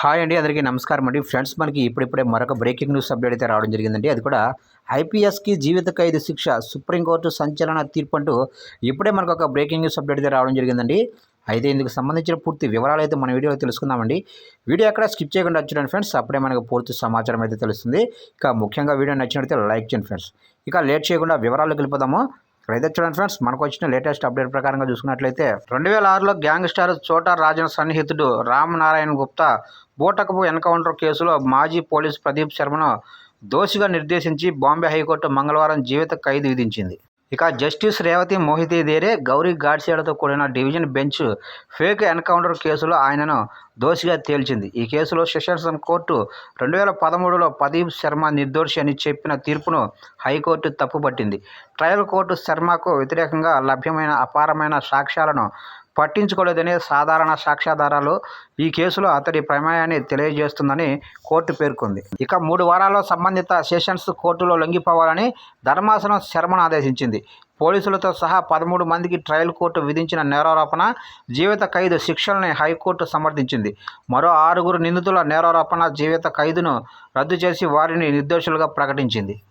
Hi అండి అందరికీ నమస్కారం అండి. ఫ్రెండ్స్ మనకి ఇప్పుడిప్పుడే మరొక బ్రేకింగ్ న్యూస్ అప్డేట్ అయితే రావడం జరిగిందండి. అది కూడా ఐపీఎస్కి జీవిత ఖైదు శిక్ష సుప్రీంకోర్టు సంచలన తీర్పు అంటూ ఇప్పుడే మనకు ఒక బ్రేకింగ్ న్యూస్ అప్డేట్ అయితే రావడం జరిగిందండి. అయితే ఇందుకు సంబంధించిన పూర్తి వివరాలు అయితే మన వీడియోలో తెలుసుకుందామండి. వీడియో ఎక్కడ స్కిప్ చేయకుండా వచ్చాడు ఫ్రెండ్స్. అప్పుడే మనకు పూర్తి సమాచారం అయితే తెలుస్తుంది. ఇక ముఖ్యంగా వీడియో నచ్చినట్లయితే లైక్ చేయండి ఫ్రెండ్స్. ఇక లేట్ చేయకుండా వివరాలకు వెళ్ళిపోదాము. అయితే చూడండి ఫ్రెండ్స్ మనకు వచ్చిన లేటెస్ట్ అప్డేట్ ప్రకారంగా చూసుకున్నట్లయితే రెండు వేల ఆరులో గ్యాంగ్ స్టార్ చోటా రాజన్ సన్నిహితుడు రామ్ నారాయణ గుప్తా బూటకపు ఎన్కౌంటర్ కేసులో మాజీ పోలీస్ ప్రదీప్ శర్మను దోషిగా నిర్దేశించి బాంబే హైకోర్టు మంగళవారం జీవిత ఖైదు విధించింది. ఇక జస్టిస్ రేవతి మోహితి దేరే గౌరీ గాడ్సేడతో కూడిన డివిజన్ బెంచ్ ఫేక్ ఎన్కౌంటర్ కేసులో ఆయనను దోషిగా తేల్చింది. ఈ కేసులో సెషన్స్ కోర్టు రెండు వేల పదమూడులో ప్రదీప్ శర్మ నిర్దోషి అని చెప్పిన తీర్పును హైకోర్టు తప్పుపట్టింది. ట్రయల్ కోర్టు శర్మకు వ్యతిరేకంగా లభ్యమైన అపారమైన సాక్ష్యాలను పట్టించుకోలేదని సాధారణ సాక్ష్యాధారాలు ఈ కేసులో అతడి ప్రమేయాన్ని తెలియజేస్తుందని కోర్టు పేర్కొంది. ఇక మూడు వారాల్లో సంబంధిత సెషన్స్ కోర్టులో లొంగిపోవాలని ధర్మాసనం శర్మను ఆదేశించింది. పోలీసులతో సహా పదమూడు మందికి ట్రయల్ కోర్టు విధించిన నేరారోపణ జీవిత ఖైదు శిక్షల్ని హైకోర్టు సమర్థించింది. మరో ఆరుగురు నిందితుల నేరారోపణ జీవిత ఖైదును రద్దు చేసి వారిని నిర్దోషులుగా ప్రకటించింది.